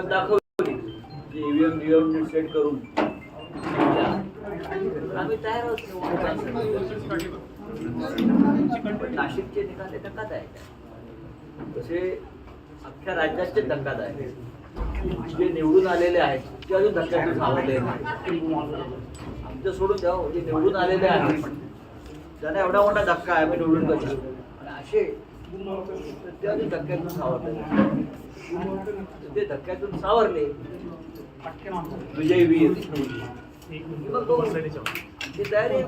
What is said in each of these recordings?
किंमत दाखवली. की ईव्हीएम व्हीएम सेट करून. आम्ही तयार आहोत नाशिकचे निकाल हे आहे. तसे अख्ख्या राज्याचे धक्कात आहे. जे निवडून आलेले आहेत ते अजून धक्क्यातून सावरले आमचं सोडून द्या हो, जे निवडून आलेले आहेत. त्यांना एवढा मोठा धक्का आहे आम्ही निवडून बसलो आणि असे ते अजून धक्क्यातून सावरले. ते धक्क्यातून सावरले. विजय वी येते मग बघू. आमची तयारी आहे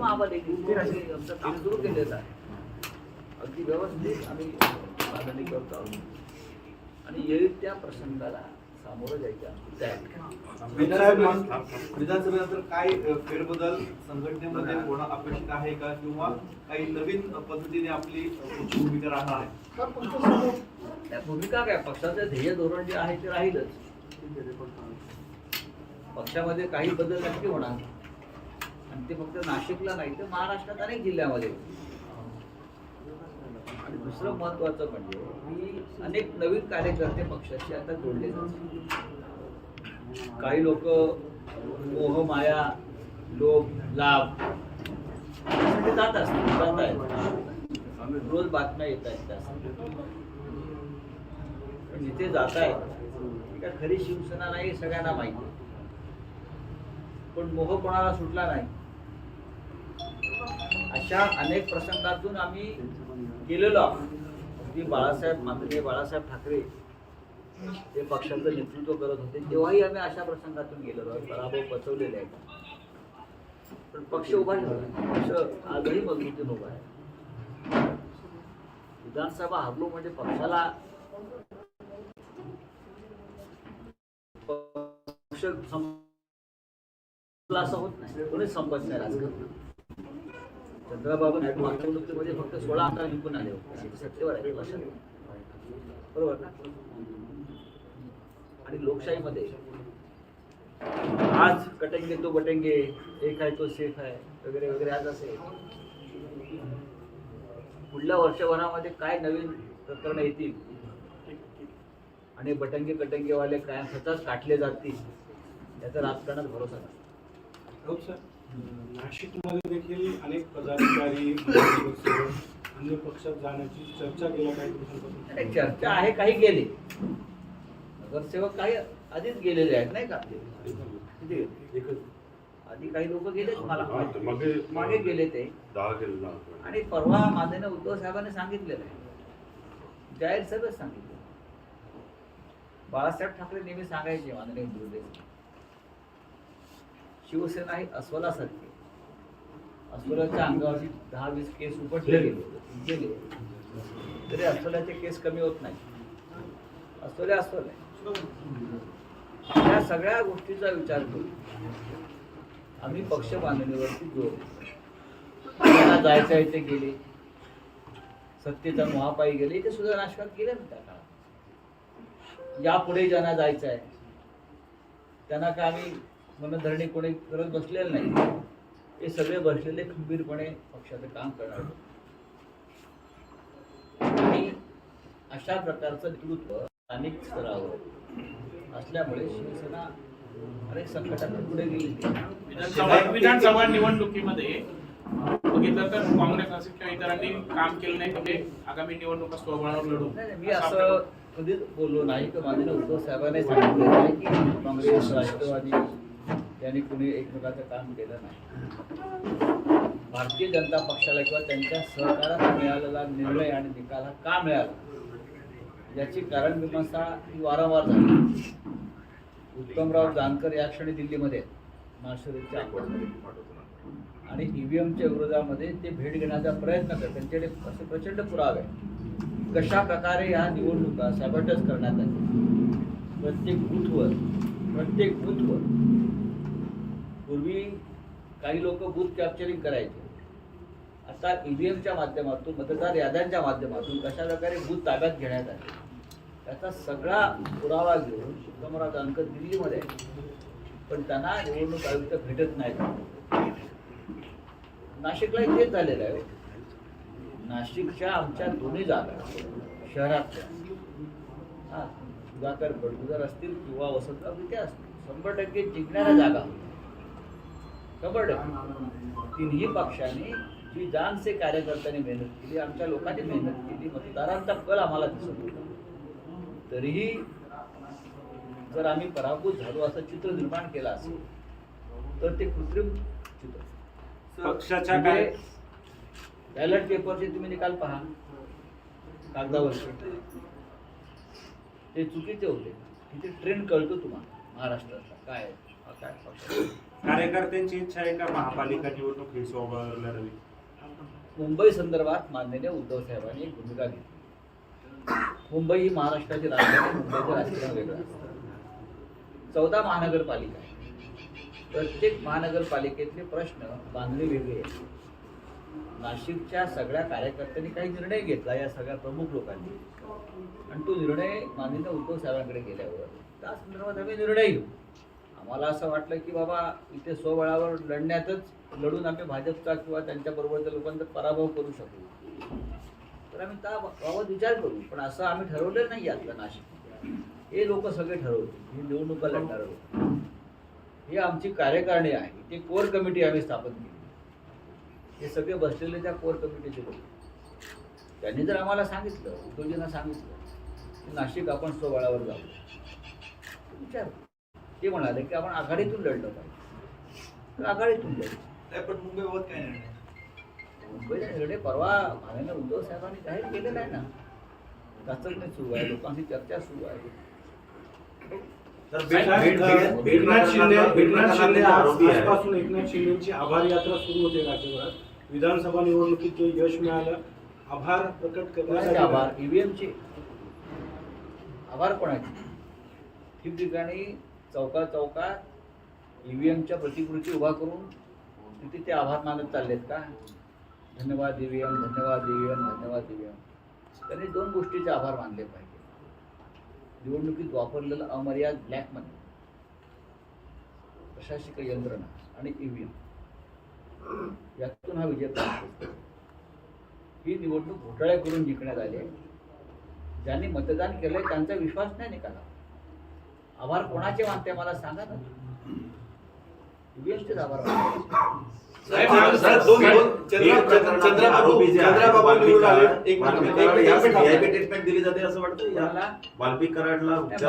ते असे आमचं काम सुरू केलेलं आहे. अगदी व्यवस्थित आम्ही मागणी करतो आहोत. आणि येईल त्या प्रसंगाला सामोरं जायची विधानसभेनंतर काय फेरबदल संघटनेमध्ये होणं अपेक्षित आहे का किंवा काही नवीन पद्धतीने आपली भूमिका राहणार आहे त्या भूमिका काय? पक्षाचं ध्येय धोरण जे आहे ते राहीलच. पक्षामध्ये काही बदल नक्की होणार आणि ते फक्त नाशिकला नाही तर महाराष्ट्रात अनेक जिल्ह्यामध्ये. आणि दुसरं महत्वाचं म्हणजे की अनेक नवीन कार्यकर्ते पक्षाशी आता जोडले जातात. काही लोक मोह माया लोभ लाभ म्हणजे जात असतात जात आहेत. रोज बातम्या येत आहेत त्या जिथे जात आहेत खरी शिवसेना नाही सगळ्यांना माहिती पण मोह कोणाला सुटला नाही. अशा अनेक प्रसंगातून आम्ही गेलेलो आहोत. अगदी बाळासाहेब मात्र बाळासाहेब ठाकरे ते पक्षाचं नेतृत्व करत होते. तेव्हाही आम्ही अशा प्रसंगातून गेलेलो आहोत. पराभव पचवलेले आहेत. पण पक्ष उभा ठेवला पक्ष आजही मजबूतीने उभा आहे. विधानसभा हरलो म्हणजे पक्षाला पक्ष संपला असं होत नाही. कोणीच संपत नाही राजकारण. चंद्राबाबा नायडू मागच्या निवडणुकीमध्ये फक्त सोळा आमदार निघून आले होते. सत्तेवर आहे लक्षात बरोबर ना? आणि लोकशाहीमध्ये आज कटेंगे तो बटेंगे एक आहे तो सेफ आहे वगैरे वगैरे आज असेल पुढल्या वर्षभरामध्ये काय नवीन प्रकरण येतील? आणि बटंगे कटंगेवाले काय स्वतःच काटले जातील याचा राजकारणात भरोसा नाही. हो, सर. नाशिकमध्ये देखील अनेक पदाधिकारी अन्य पक्षात जाण्याची चर्चा गेल्या काही दिवसांपासून चर्चा आहे काही गेले नगरसेवक काही आधीच गेलेले आहेत नाही का गेले? आधी काही लोक गेले मला. मागे मागे गेले ते. आणि परवा माननीय उद्धव साहेबांनी सांगितलेलं आहे. जाहीर सभेत सांगितलं. बाळासाहेब ठाकरे नेहमी सांगायचे माननीय गुरुदेव शिवसेना ही अस्वलासारखी. अस्वलाच्या अंगावरती दहा वीस केस उपटले गेले. गेले. तरी अस्वलाचे केस कमी होत नाही. अस्वले अस्वल आहे. या सगळ्या गोष्टीचा विचार करून आम्ही पक्ष बांधणीवरती जोर जायचं आहे ते गेले सत्तेचा मोहापायी गेले ते सुद्धा नाशकात गेले ना त्या काळात. यापुढे ज्यांना जायचं आहे त्यांना काय आम्ही मनधरणी कोणी करत बसलेलं नाही. हे सगळे बसलेले खंबीरपणे पक्षाचं काम करणार. आणि अशा प्रकारचं नेतृत्व स्थानिक स्तरावर असल्यामुळे शिवसेना अनेक संकटातून पुढे गेली. विधानसभा निवडणुकीमध्ये बघितलं तर काँग्रेस असेल किंवा इतरांनी काम केलं नाही म्हणजे आगामी निवडणुका स्वबळावर लढू. मी असं कधीच बोललो नाही की माझे उद्धव साहेबांनी सांगितलेलं आहे की काँग्रेस राष्ट्रवादी त्यांनी कुणी एकमेकाचं काम केलं नाही. भारतीय जनता पक्षाला किंवा त्यांच्या सहकारात मिळालेला निर्णय आणि निकाल हा का मिळाला? याची कारण मीमांसा ही वारंवार झाली. उत्तमराव जानकर या क्षणी दिल्लीमध्ये आहेत, आणि ई आणि ईव्हीएमच्या विरोधामध्ये ते भेट घेण्याचा प्रयत्न करतात. त्यांच्याकडे असे प्रचंड पुरावे कशा प्रकारे ह्या निवडणुका सॅबटच करण्यात आल्या? प्रत्येक बूथवर प्रत्येक बूथवर पूर्वी काही लोक बूथ कॅप्चरिंग करायचे. आता ईव्हीएमच्या माध्यमातून मतदार याद्यांच्या माध्यमातून कशा प्रकारे बूथ ताब्यात घेण्यात आले? त्याचा सगळा पुरावा घेऊन शुभमराव जानकर दिल्लीमध्ये आहे. पण त्यांना निवडणूक आयुक्त भेटत नाहीत. नाशिकला तेच झालेलं आहे. नाशिकच्या आमच्या दोन्ही जागा शहरातल्या. हा सुधाकर बडगुजर असतील किंवा वसंतराव तिथे असतील शंभर टक्के जिंकणाऱ्या जागा टक्के तिन्ही पक्षांनी जी जानसे कार्यकर्त्यांनी मेहनत केली आमच्या लोकांनी मेहनत केली मतदारांचा कल आम्हाला दिसत होता तरीही जर आम्ही पराभूत झालो असं चित्र निर्माण केलं असेल तर ते कृत्रिम चित्र. पक्षाच्या म्हणजे काय? बॅलेट पेपरचे तुम्ही निकाल पहा कागदावरचे ते चुकीचे होते. तिथे ट्रेंड कळतो तुम्हाला महाराष्ट्राचा. काय काय. कार्यकर्त्यांची इच्छा आहे का महापालिका निवडणूक ही सोबत लढवी मुंबई संदर्भात माननीय उद्धव साहेबांनी एक भूमिका घेतली. मुंबई ही महाराष्ट्राची राजधानी मुंबईचं राजकारण वेगळं चौदा महानगरपालिका प्रत्येक महानगरपालिकेतले प्रश्न बांधणी वेगळे आहेत. नाशिकच्या सगळ्या कार्यकर्त्यांनी काही निर्णय घेतला या सगळ्या प्रमुख लोकांनी. आणि तो निर्णय माननीय उद्धव साहेबांकडे गेल्यावर त्या संदर्भात आम्ही निर्णय घेऊ. आम्हाला असं वाटलं की बाबा इथे स्वबळावर लढण्यातच लढून आम्ही भाजपचा किंवा त्यांच्याबरोबरच्या लोकांचा पराभव करू शकू. तर आम्ही त्या बाबत विचार करू पण असं आम्ही ठरवलं नाही आता नाशिक हे लोक सगळे ठरवते ही निवडणुका लढणार लोक. ही आमची कार्यकारिणी आहे ती कोर कमिटी आम्ही स्थापन केली. हे सगळे बसलेले त्या कोर कमिटीचे लोक. त्यांनी जर आम्हाला सांगितलं उद्योजींना सांगितलं की नाशिक आपण स्वबळावर जाऊ. विचार. ते म्हणाले की आपण आघाडीतून लढलं पाहिजे. तर आघाडीतून लढलं. पण मुंबईबाबत काय निर्णय? मुंबईचा निर्णय परवा माननीय उद्धव साहेबांनी जाहीर केलेला आहे ना. चाचपणी सुरू आहे लोकांची चर्चा सुरू आहे. आजपासून एकनाथ शिंदेची आभार यात्रा सुरू होते राज्यभरात. विधानसभा निवडणुकीत जे यश मिळालं आभार प्रकट करण्यासाठी आभार? ईव्हीएमचे आभार कोणाचे? ठिकठिकाणी चौकात चौकात ईव्हीएमच्या प्रतिकृती उभा करून तिथे ते आभार मानत चाललेत का? धन्यवाद ईव्हीएम धन्यवाद ईव्हीएम धन्यवाद ईव्हीएम त्यांनी दोन गोष्टीचे आभार मानले पाहिजे. निवडणुकीत वापरलेलं अमर्याद ब्लॅक मनी प्रशासकीय यंत्रणा आणि ईव्हीएम यातून हा विजय प्राप्त ही निवडणूक घोटाळे करून जिंकण्यात आली आहे. ज्यांनी मतदान केलंय त्यांचा विश्वास नाही निघाला आभार कोणाचे मानते मला सांगा ना. ईव्हीएमचेच आभार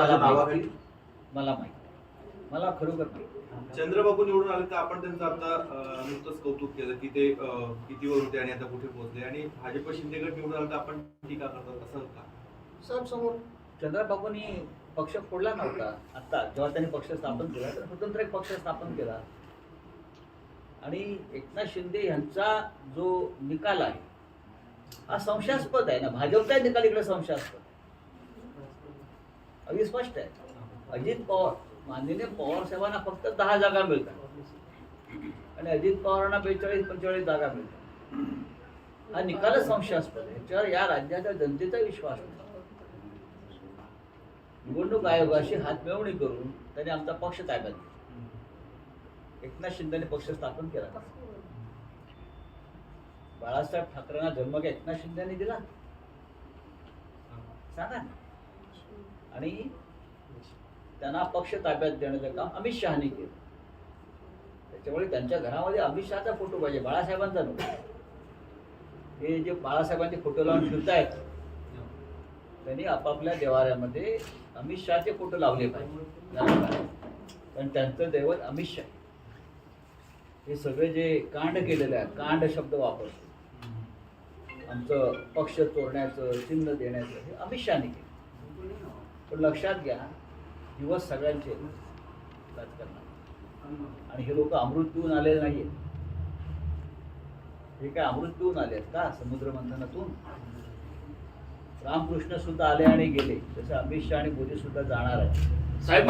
मला मला माहिती. खरोखर माहिती. चंद्रबाबू निवडून आले तर आपण त्यांचं आता नुकतंच कौतुक केलं की ते कितीवर होते आणि आता कुठे पोहोचले. आणि भाजप शिंदेगड निवडून आलं तर आपण टीका करतात असं का? चंद्रबाबूंनी पक्ष फोडला नव्हता. आता जेव्हा त्यांनी पक्ष स्थापन केला तर स्वतंत्र एक पक्ष स्थापन केला. आणि एकनाथ शिंदे यांचा जो निकाल आहे हा संशयास्पद आहे ना? भाजपचा निकाल इकडे संशयास्पद. आहे. अगदी स्पष्ट आहे. अजित पवार माननीय पवार साहेबांना फक्त दहा जागा मिळतात. आणि अजित पवारांना बेचाळीस पंचेचाळीस जागा मिळतात. हा निकालच संशयास्पद आहे. याच्यावर या राज्याच्या जनतेचा विश्वास होता. निवडणूक आयोगाशी हातमिळवणी करून त्यांनी आमचा पक्ष ताब्यात घेतला. एकनाथ शिंदेने पक्ष स्थापन केला. बाळासाहेब ठाकरेंना जन्म काय एकनाथ शिंदेने दिला. सांगा आणि त्यांना पक्ष ताब्यात देण्याचं काम अमित शहानी केलं. त्याच्यामुळे त्यांच्या घरामध्ये अमित शहाचा फोटो पाहिजे बाळासाहेबांचा नको हे जे बाळासाहेबांचे फोटो लावून फिरतायत त्यांनी आपापल्या देवाऱ्यामध्ये अमित शहाचे फोटो लावले पाहिजे. पण त्यांचं दैवत अमित शहा. हे सगळे जे कांड केलेलं आहे कांड शब्द वापरतो. आमचं पक्ष चोरण्याचं चिन्ह देण्याचं हे अमित शहाने केलं. पण लक्षात घ्या दिवस सगळ्यांचे राजकारणात आणि हे लोक अमृत पिऊन आलेले आहेत हे काय अमृत पिऊन आले आहेत का? समुद्र मंथनातून? रामकृष्ण सुद्धा आले आणि गेले. जसं अमित शहा आणि मोदी सुद्धा जाणार आहे साहेब